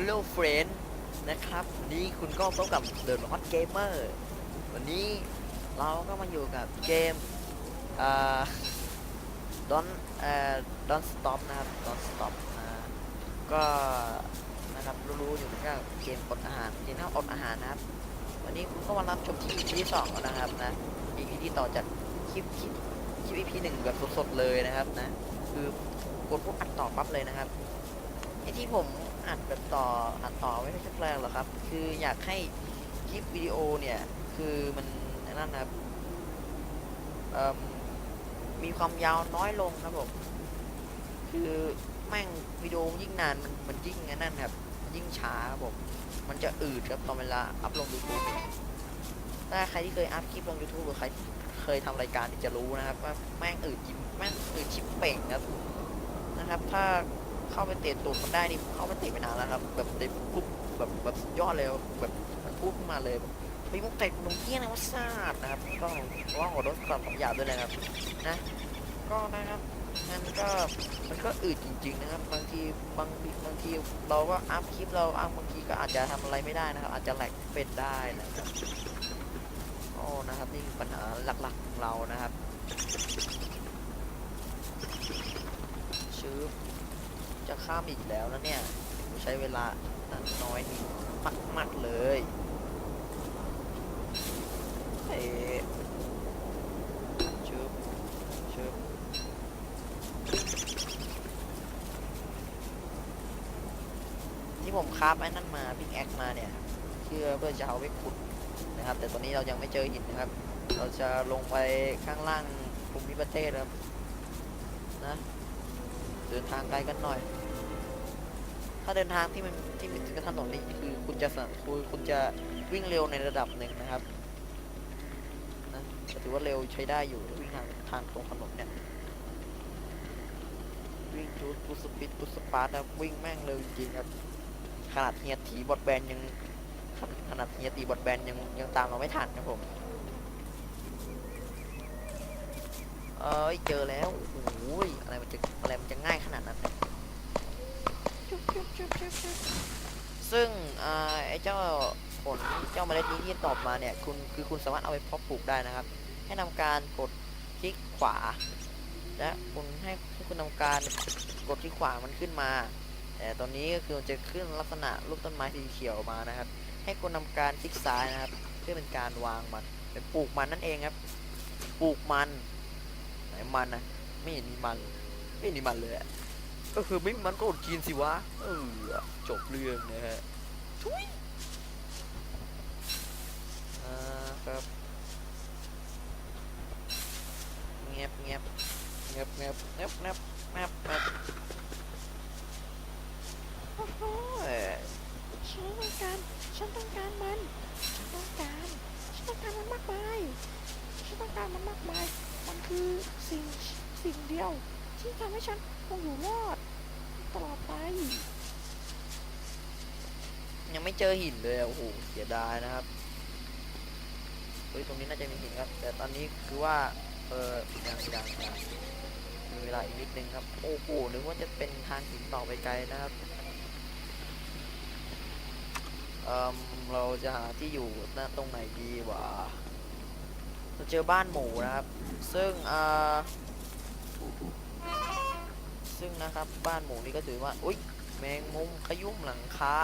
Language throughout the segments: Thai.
Hello friend นะครับวันนี้คุณก็พบกับ The Lost Gamer วันนี้เราก็มาอยู่กับเกมอ่า Don't เอ่อ Don't Stop นะครับ Don't Stop นะก็นะครับรู้ๆอยู่เหมือนกับเกมอดอาหารเกมน่าอดอาหารนะครับ วันนี้คุณก็มารับชมที่ EP ที่สองแล้วนะครับนะ EP ที่ต่อจากคลิปคลิปคลิป EP หนึ่งแบบสดๆเลยนะครับนะคือกดปุ๊บอัดต่อปั๊บเลยนะครับ อ้ที่ผมอัดแบบต่ออัดต่อไม่ใช่แปลกหรอกครับ คืออยากให้คลิปวิดีโอเนี่ย คือมันนั่นนะครับมมีความยาวน้อยลงครับผมคือแม่งวิดีโอยิ่งนานมันมันยิ่งนั่นครับยิ่งช้าครับผมมันจะอืดครับตอนเวลาอัพลง YouTube เนี่ยถ้าใครที่เคยอัพคลิปลง YouTube หรือใครเคยทำรายการจะรู้นะครับว่าแม่งอืดจิมแม่งอืดชิปเป่งครับนะครับ ถ้า เข้าไปเตะตูดมันได้นี่เข้าไปเตะไปนานแล้วครับ แบบเตะปุ๊บแบบแบบยอดเลยแบบมันพูดขึ้นมาเลยแบบเฮ้ยมึงเตะตรงเที่ยนะว่าซาดนะครับก็เพราะว่าหัวรถกลับผมหยาบด้วยนะครับนะ ก็นะครับมันก็มันก็อืดจริง ๆ นะครับ บางทีบางบางทีเราก็อัพคลิปเราอัพบางทีก็อาจจะทำอะไรไม่ได้นะครับ อาจจะแหลกเป็นได้นะครับโอ้นะครับนี่ปัญหาหลักๆของเรานะครับชืบ จะข้ามอีกแล้วนะเนี่ยใช้เวลาน้อยนิดมากๆเลยเอ๊ชืบชืบที่ผมคราฟไอ้นั่นมาพิกแอคมาเนี่ยเพื่อเพื่อจะเอาไว้ขุดนะครับ แต่ตอนนี้เรายังไม่เจอหินนะครับ เราจะลงไปข้างล่างภูมิประเทศครับนะ เดินทางไกลกันหน่อย ถ้าเดินทางที่มันที่มันถึงถนนนี่คือคุณจะคุณคุณจะวิ่งเร็วในระดับหนึ่งนะครับนะถือว่าเร็วใช้ได้อยู่วิ่งทางทางตรงถนนเนี่ยวิ่งจูดบูสปิดบูสปาร์ตนะวิ่งแม่งเร็วจริงครับขนาดเฮียตีบอดแบนยังขนาดเฮียตีบอดแบนยังยังตามเราไม่ทันครับผม เอ้ยเจอแล้วโอ้ยอะไรมันจะอะไรมันจะง่ายขนาดนั้นซึ่งไอ้เจ้าผลเจ้าเมล็ดนี้ที่ตอบมาเนี่ยคุณคือคุณสามารถเอาไปเพาะปลูกได้นะครับ ให้ทำการกดคลิกขวา และคุณให้คุณทำการกดที่ขวามันขึ้นมา แต่ตอนนี้ก็คือมันจะขึ้นลักษณะรูปต้นไม้สีเขียวมานะครับ ให้คุณทำการคลิกซ้ายนะครับ เพื่อเป็นการวางมันเป็นปลูกมันนั่นเองครับ ปลูกมัน มันนะไม่เห็นมีมัน ไม่เห็นมีมันเลยก็คือไม่มีมันก็อดกินสิวะเออจบเรื่องนะฮะทุยอ่าครับเงียบเงียบเงียบเงียบเงียบเงียบเงียบเงียบ โอ้โห เอ้ย ฉันต้องการ ฉันต้องการมัน ฉันต้องการ ฉันต้องการมันมากมาย ฉันต้องการมันมากมาย มันคือสิ่ง สิ่งเดียว ที่ทำให้ฉันคงอยู่รอดตลอดไป ยังไม่เจอหินเลยอะโอ้โหเสียดายนะครับเฮ้ยตรงนี้น่าจะมีหินครับ แต่ตอนนี้คือว่า เออยังยังยังมีเวลาอีกนิดนึงครับ โอ้โหนึกว่าจะเป็นทางหินต่อไปไกลนะครับเออเราจะหาที่อยู่น้าตรงไหนดีวะเราเจอบ้านหมูนะครับ ซึ่งอ่อ ซึ่งนะครับบ้านหมูนี่ก็ถือว่าอุ้ยแมงมุมขยุ่มหลังคา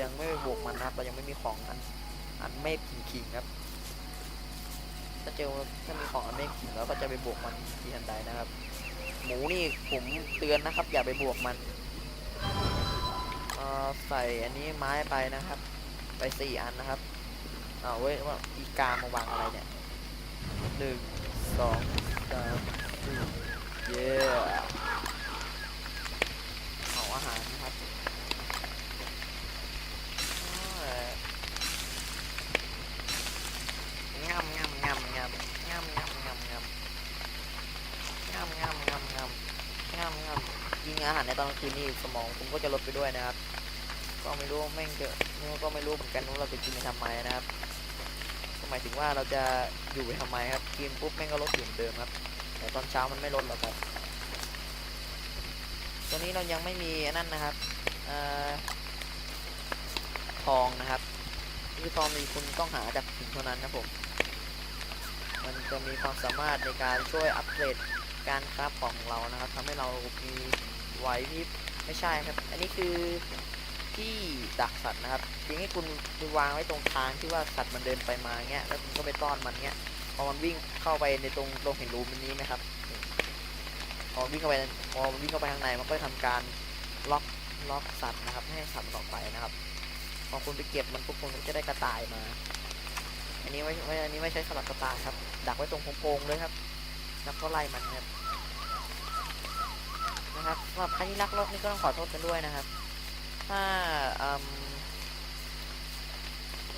ยังไม่ไปบวกมันนะครับเรายังไม่มีของอันอันเมฆขิงๆครับถ้าเจอถ้ามีของอันเมฆขิงแล้วก็จะไปบวกมันทีทันใดนะครับ หมูนี่ผมเตือนนะครับ อย่าไปบวกมันใส่อันนี้ไม้ไปนะครับ ไปสี่อันนะครับเอาเว้ยว่าอีกามาวางอะไรเนี่ยหนึ่งสองสามสี่ เย้เอาอาหารนะครับงามงามงามงามงามงามงามงามงามงามงามงามงามงามกินอาหารในตอนกลางคืนนี่สมองผมก็จะลดไปด้วยนะครับ ก็ไม่รู้แม่งจะก็ไม่รู้เหมือนกันว่าเราจะกินไปทำไมนะครับหมายถึงว่าเราจะอยู่ไปทำไมครับ กินปุ๊บแม่งก็ลดอยู่เหมือนเดิมครับ แต่ตอนเช้ามันไม่ลดหรอกครับ ตัวนี้เรายังไม่มีนั่นนะครับอทองนะครับคือทองมีคุณต้องหาจากหินเท่านั้นนะผม มันจะมีความสามารถในการช่วยอัปเกรดการคราฟของเรานะครับทำให้เรามีไหวพริบไม่ใช่ครับ อันนี้คือที่ดักสัตว์นะครับเพียงให้คุณวางไว้ตรงทางที่ว่าสัตว์มันเดินไปมาเงี้ย แล้วคุณก็ไปต้อนมันเงี้ย พอมันวิ่งเข้าไปในตรงตรงเห็นรูมันนี้ไหมครับพอมันวิ่งเข้าไปพอมันวิ่งเข้าไปข้างในมันก็จะทำการล็อกล็อกสัตว์นะครับไม่ให้สัตว์มันออกไปนะครับ พอคุณไปเก็บมันปุ๊บคุณก็จะได้กระต่ายมา อันนี้ไม่ไม่อันนี้ไม่ใช่สลับกระต่ายครับ ดักไว้ตรงโพรงๆเลยครับ แล้วก็ไล่มันครับนะครับสำหรับใครที่รักโลกนี่ก็ต้องขอโทษกันด้วยนะครับ ถ้าอืม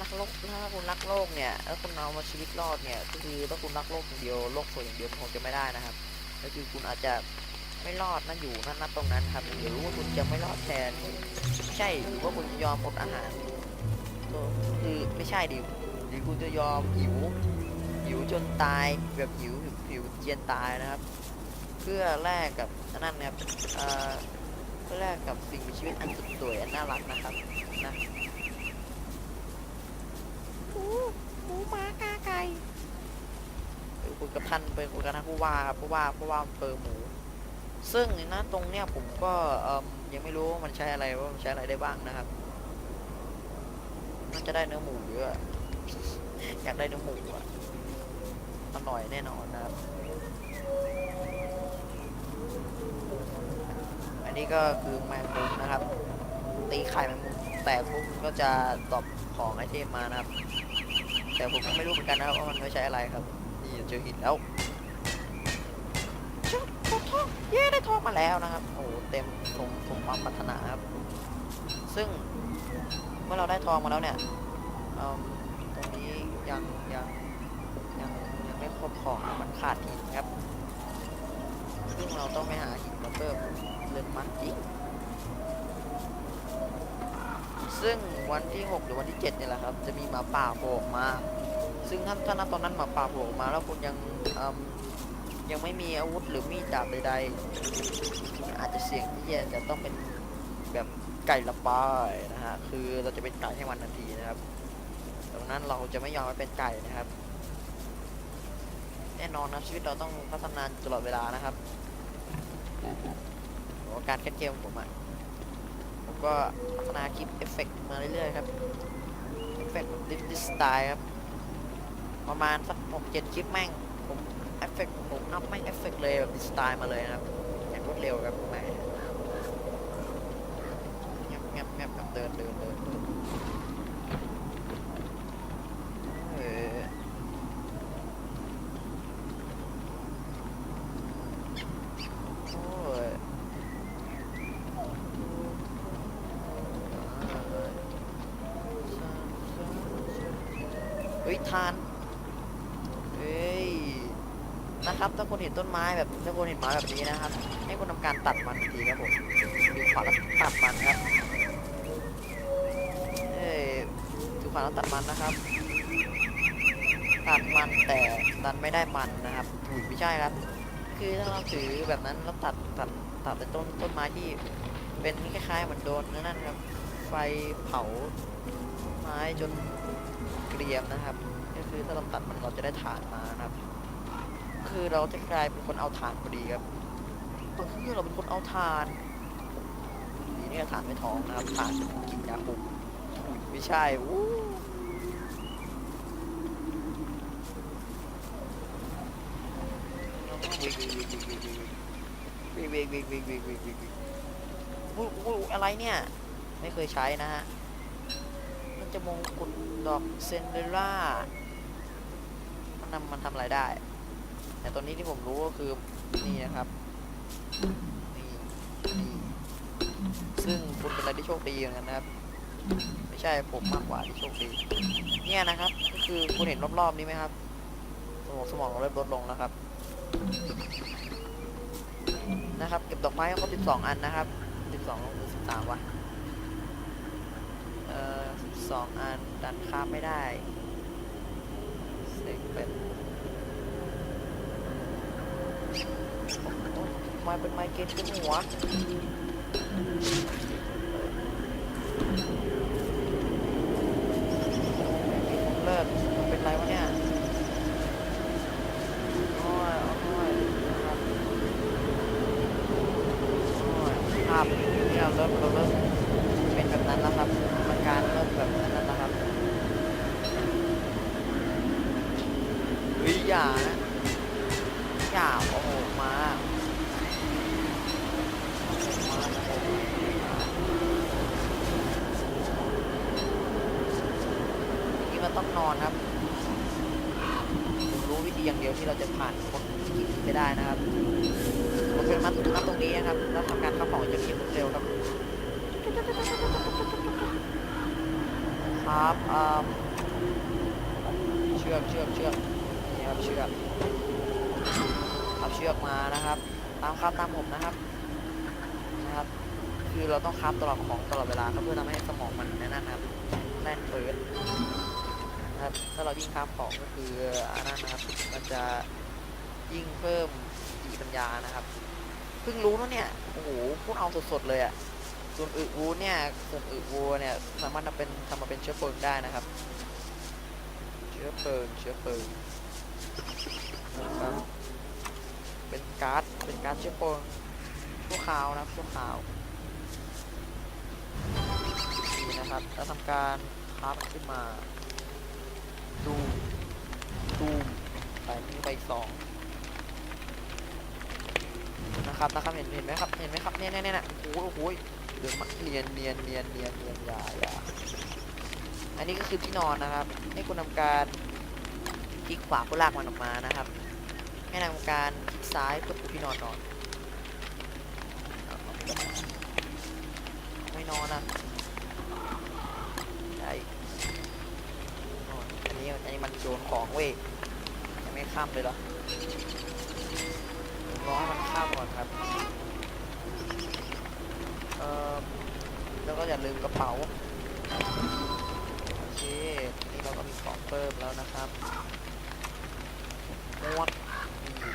รักโลกถ้าคุณรักโลกเนี่ยแล้วคุณเอามาชีวิตรอดเนี่ยก็คือถ้าคุณรักโลกอย่างเดียวโลกสวยอย่างเดียวคงจะไม่ได้นะครับก็คือคุณอาจจะไม่รอดนั่นอยู่นั่นนั่นตรงนั้นครับหรือว่าคุณจะไม่รอดแทนไม่ใช่หรือว่าคุณจะยอมอดอาหารก็คือไม่ใช่ดิหรือคุณจะยอมหิวหิวจนตายแบบหิวหิวเจียนตายนะครับ เพื่อแลกกับนนั่นนะครับเอ่อเพื่อแลกกับสิ่งมีชีวิตอันสุดสวยอันน่ารักนะครับนะ หมูหมากาไก่ไปคุยกับท่านไปคุยกับท่านผู้ว่าครับผู้ว่าผู้ว่าอำเภอหมู ซึ่งนะตรงเนี้ยผมก็ยังไม่รู้ว่ามันใช้อะไรว่ามันใช้อะไรได้บ้างนะครับน่าจะได้เนื้อหมูเยอะอยากได้เนื้อหมูอะอร่อยแน่นอนนะครับ อันนี้ก็คือแมงมุมนะครับ ตีไข่แมงมุมแตกปุ๊บก็จะตอบของไอเทมมานะครับ แต่ผมก็ไม่รู้เหมือนกันนะครับว่ามันไม่ใช่อะไรครับ นี่เจอหินแล้วชุบทองเย้ได้ทองมาแล้วนะครับ โอ้โหเต็มสมสมความปรารถนาครับ ซึ่งเมื่อเราได้ทองมาแล้วเนี่ยตรงนี้ยังยังยังยังไม่ครบของมันขาดหินครับ ซึ่งเราต้องไปหาหินมาเพิ่มเรื่องมันอีก ซึ่งวันที่ 6 หรือวันที่ 7 เนี่ยแหละครับ จะมีหมาป่าโผล่ออกมา ซึ่งถ้าถ้าณตอนนั้นหมาป่าโผล่ออกมา แล้วคุณยังเอิ่มยังไม่มีอาวุธหรือมีดดาบใดๆอาจจะเสี่ยงที่จะจะต้องเป็นแบบไก่ละปายนะฮะ คือเราจะเป็นไก่ให้มันทันทีนะครับดังนั้นเราจะไม่ยอมให้เป็นไก่นะครับ แน่นอนนะชีวิตเราต้องพัฒนาตลอดเวลานะครับโอ้การแคสเกมของผมอะผม ก็พัฒนาคลิปเอฟเฟกต์มาเรื่อยๆครับเอฟเฟกต์ดิสสไตล์ครับ ประมาณสักหกเจ็ดคลิปแม่งผมเอฟเฟกต์ผมอัพแม่งเอฟเฟกต์เลยแบบดิสไตล์มาเลยนะครับอย่างรวดเร็วครับแหมแงบเงบเงบแบบเดินเดินเดินเดินเออโอ้ยเฮ้ย ทานเฮ้ยนะครับถ้าคุณเห็นต้นไม้แบบถ้าคุณเห็นไม้แบบนี้นะครับ ให้คุณทำการตัดมันทันทีครับผมถือขวาแล้วตัดมันครับเอ้ยถือขวาแล้วตัดมันนะครับตัดมันแต่ดันไม่ได้มันนะครับถุยไม่ใช่ครับ คือถ้าเราถือแบบนั้นแล้วตัดตัดตัดแต่ต้นต้นไม้ที่เป็นคล้ายๆเหมือนโดนนั่นครับ ไฟเผาไม้จนเกรียมนะครับ ก็คือถ้าเราตัดมันเราจะได้ถ่านมานะครับ คือเราจะกลายเป็นคนเอาถ่านพอดีครับก็คือเราเป็นคนเอาถ่านดีเนี่ยถ่านไม่ท้องนะครับถ่านกินยาคุมไม่ใช่อู้วิงวิงวิงวิงวิงวิงวิงวิงวิงวิงวิงอู้อู้อะไรเนี่ย ไม่เคยใช้นะฮะ มันจะมงกุฎดอกเซนเดอร่า มันทำมันทำอะไรได้ แต่ตัวนี้ที่ผมรู้ก็คือ นี่นะครับ นี่นี่ซึ่งคุณเป็นอะไรที่โชคดีเหมือนกันนะครับ ไม่ใช่ผมมากกว่าที่โชคดี เนี่ยนะครับ ก็คือคุณเห็นรอบๆนี้ไหมครับ สมองสมองเราเริ่มลดลงแล้วครับ นะครับ เก็บดอกไม้ครบ12อันนะครับ12หรือ13วะ อสองอันดันข้ามไม่ได้เซ็กเป็นมาเป็นไมเกตเป็นหัวเลิกเป็นไรวะเนี่ยอ้วยอ้วยอ้วยภาพเนี่ยเริ่มเริ่มเป็นแบบนั้นแล้วครับ นะอย่าโอ้โหมาที่มันต้องนอนครับ รู้วิธีอย่างเดียวที่เราจะผ่านคนที่นี้ไปได้นะครับผมเป็นมาถึงนับตรงนี้นะครับ แล้วทำการเข้าของจะมีเร็วครับ ครับเชือกเชือกเชือก นะครับเชือกเอาเชือกมานะครับ ตามครับตามผมนะครับนะครับ คือเราต้องคับตลอดของตลอดเวลาครับเพื่อทำให้สมองมันแน่นนะครับแน่นเปิดนะครับถ้าเรายิ่งคับของก็คืออันนั้นนะครับ มันจะยิ่งเพิ่มสติปัญญานะครับเพิ่งรู้นะเนี่ยโอ้โหพูดเอาสดๆเลยอะส่วนอึวูเนี่ยส่วนอึวูเนี่ยสามารถทำเป็นทำมาเป็นเชื้อเพลิงได้นะครับ เชื้อเพลิงเชื้อเพลิงน เป็นก๊าซเป็นก๊าซเชื้อเพลิงชั่วคราวนะครับชั่วคราวนี่นะครับแล้วทำการคราฟมันขึ้นมา ดูดูมไปนี่ไปอีกสองนะครับนะครับเห็นเห็นไหมครับเห็นไหมครับเนี่ยเนี่ยเนี่ยโอ้โหโอ้โหเดือดมากเนียนเนียนเนียนเนียนเนียนยายาอันนี้ก็คือที่นอนนะครับ ให้คุณทำการ คลิกขวาเพื่อลากมันออกมานะครับให้ทำการคลิกซ้ายเพื่อปูที่นอนนอนไม่นอนนะใช่นอนอันนี้อันนี้มันโดนของเว้ยยังไม่ข้ามเลยเหรอรอให้มันข้ามก่อนครับเออแล้วก็อย่าลืมกระเป๋าโอเคนี่เราก็มีของเพิ่มแล้วนะครับ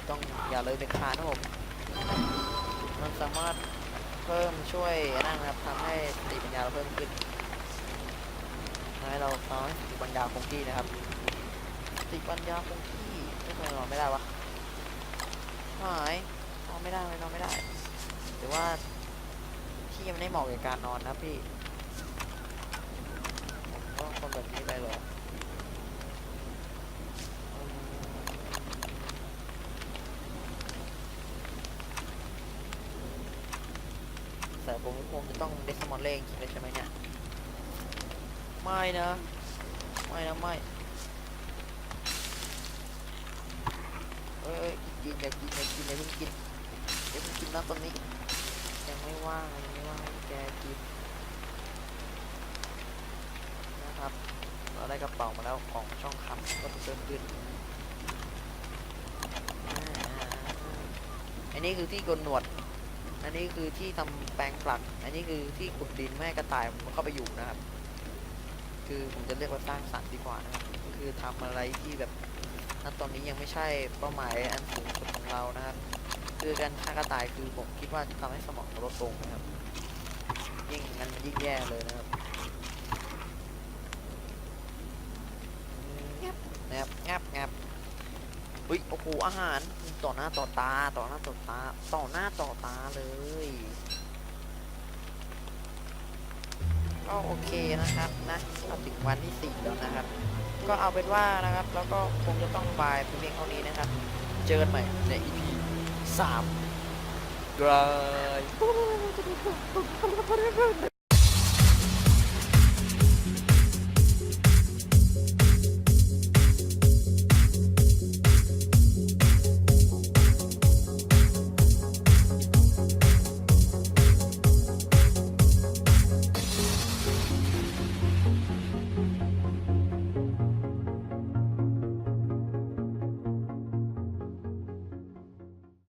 ต้องอย่าเลยเป็นขาดนะผม มันสามารถเพิ่มช่วยนั่นนะครับทำให้สติปัญญาเราเพิ่มขึ้นทำให้เราทำให้สติปัญญาคงที่นะครับสติปัญญาคงที่ไม่เคยนอนไม่ได้วะหายนอนไม่ได้ไม่นอนไม่ได้หรือว่าที่ยังไม่ได้เหมาะกับการนอนนะพี่ผมก็คนแบบนี้ไปเหรออืมแต่ ผมคงจะต้องเดสมอนเล่งจริงเลยใช่ไหมเนี่ย ไม่นะ ไม่นะไม่เอ้ยกินอย่ากินอย่ากินอย่าเพิ่งกินอย่าเพิ่งกินนะตอนนี้ยังไม่ว่างยังไม่ว่างแกกินนะครับเราได้กระเป๋ามาแล้วของช่องคำก็จะเพิ่มขึ้นอันนี้คือที่กนหนวด อันนี้คือที่ทำแปลงปลัก อันนี้คือที่ขุดดินไม่ให้กระต่ายมันเข้าไปอยู่นะครับ คือผมจะเรียกว่าสร้างสรรค์ดีกว่านะครับก็คือทำอะไรที่แบบณตอนนี้ยังไม่ใช่เป้าหมายอันสูงสุดของเรานะครับ คือการฆ่ากระต่ายคือผมคิดว่าจะทำให้สมองเราลดลงนะครับ ยิ่งงั้นมันยิ่งแย่เลยนะครับงับงับงับงับ อุ้ยโอ้โหอาหารต่อหน้าต่อตาต่อหน้าต่อตาต่อหน้าต่อตาเลยก็โอเคนะครับนะเราถึงวันที่สี่แล้วนะครับ ก็เอาเป็นว่านะครับ แล้วก็คงจะต้องบายเพียงเท่านี้นะครับ เจอกันใหม่ใน EP สาม Drive